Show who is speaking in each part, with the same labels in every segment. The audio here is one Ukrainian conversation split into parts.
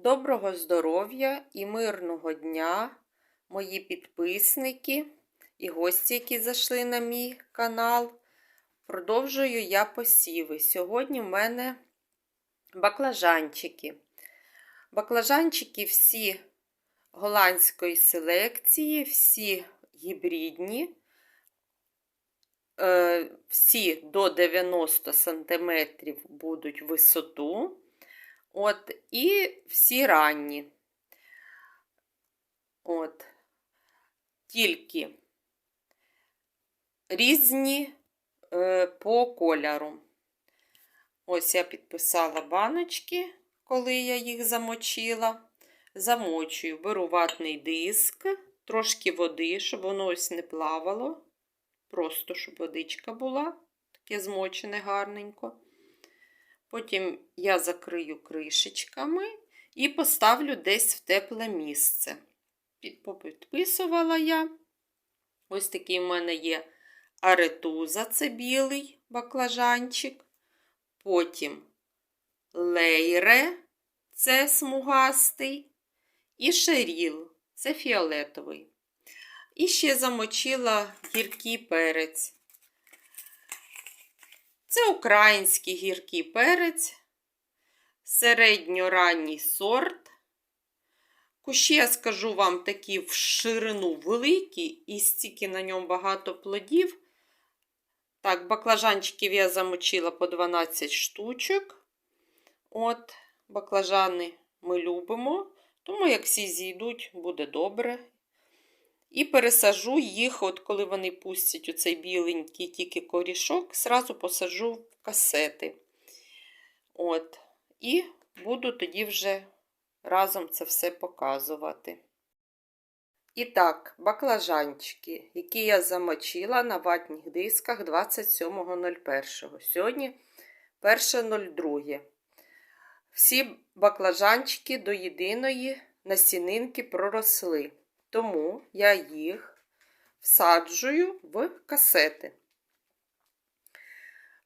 Speaker 1: Доброго здоров'я і мирного дня, мої підписники і гості, які зайшли на мій канал. Продовжую я посіви. Сьогодні в мене баклажанчики. Баклажанчики всі голландської селекції, всі гібридні, е, всі до 90 см будуть висоту. От, і всі ранні. От, тільки різні е, по кольору. Ось я підписала баночки, коли я їх замочила. Замочую, беру ватний диск, трошки води, щоб воно ось не плавало. Просто, щоб водичка була, таке змочене гарненько. Потім я закрию кришечками і поставлю десь в тепле місце. Попідписувала я. Ось такий в мене є аретуза, це білий баклажанчик. Потім лейре, це смугастий. І шеріл, це фіолетовий. І ще замочила гіркий перець. Це український гіркий перець, середньоранній сорт. Кущі, я скажу вам, такі в ширину великі, і стільки на ньому багато плодів. Так, баклажанчиків я замочила по 12 штучок. От, баклажани ми любимо, тому як всі зійдуть, буде добре. І пересажу їх, от коли вони пустять оцей біленький тільки корішок, зразу посаджу в касети. От. І буду тоді вже разом це все показувати. І так, баклажанчики, які я замочила на ватних дисках 27.01. Сьогодні 1.02. Всі баклажанчики до єдиної насінинки проросли. Тому я їх всаджую в касети.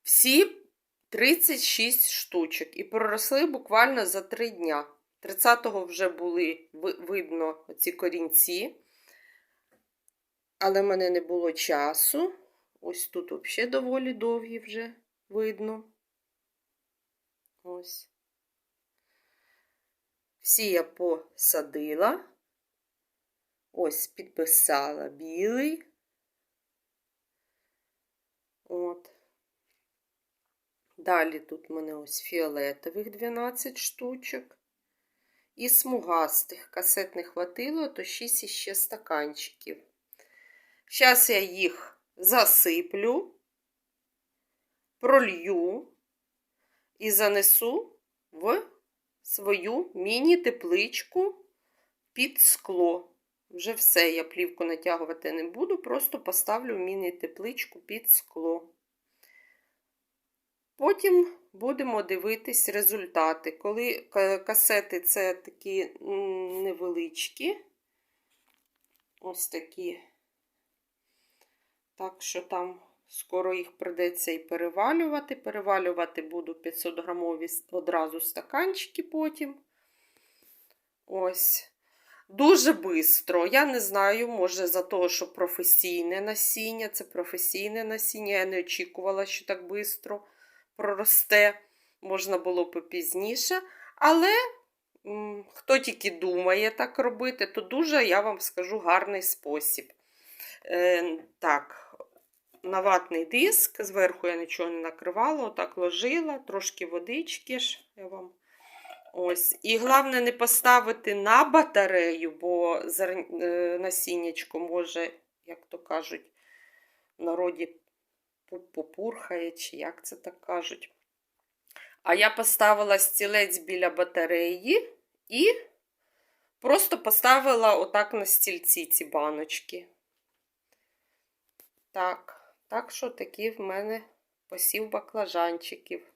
Speaker 1: Всі 36 штучок. І проросли буквально за 3 дня. 30-го вже були видно ці корінці, але в мене не було часу. Ось тут взагалі доволі довгі вже видно. Ось. Всі я посадила. Ось підписала білий. От. Далі тут в мене ось фіолетових 12 штучок. І смугастих касет не хватило, то 6 іще стаканчиків. Зараз я їх засиплю, пролью і занесу в свою міні-тепличку під скло. Вже все, я плівку натягувати не буду, просто поставлю міні-тепличку під скло. Потім будемо дивитись результати. Коли касети це такі невеличкі, ось такі, так що там скоро їх придеться і перевалювати. Перевалювати буду 500 грамові одразу стаканчики потім. Ось. Дуже швидко. Я не знаю, може, за того, що професійне насіння, це професійне насіння. Я не очікувала, що так швидко проросте. Можна було б пізніше. Але хто тільки думає так робити, то дуже, я вам скажу, гарний спосіб. Е, Так, на ватний диск, зверху я нічого не накривала, отак ложила, трошки водички ж я вам. Ось. І головне не поставити на батарею, бо зер... насіннячко може, як то кажуть, в народі попурхає, чи як це так кажуть. А я поставила стілець біля батареї і просто поставила отак на стільці ці баночки. Так, так що такі в мене посів баклажанчиків.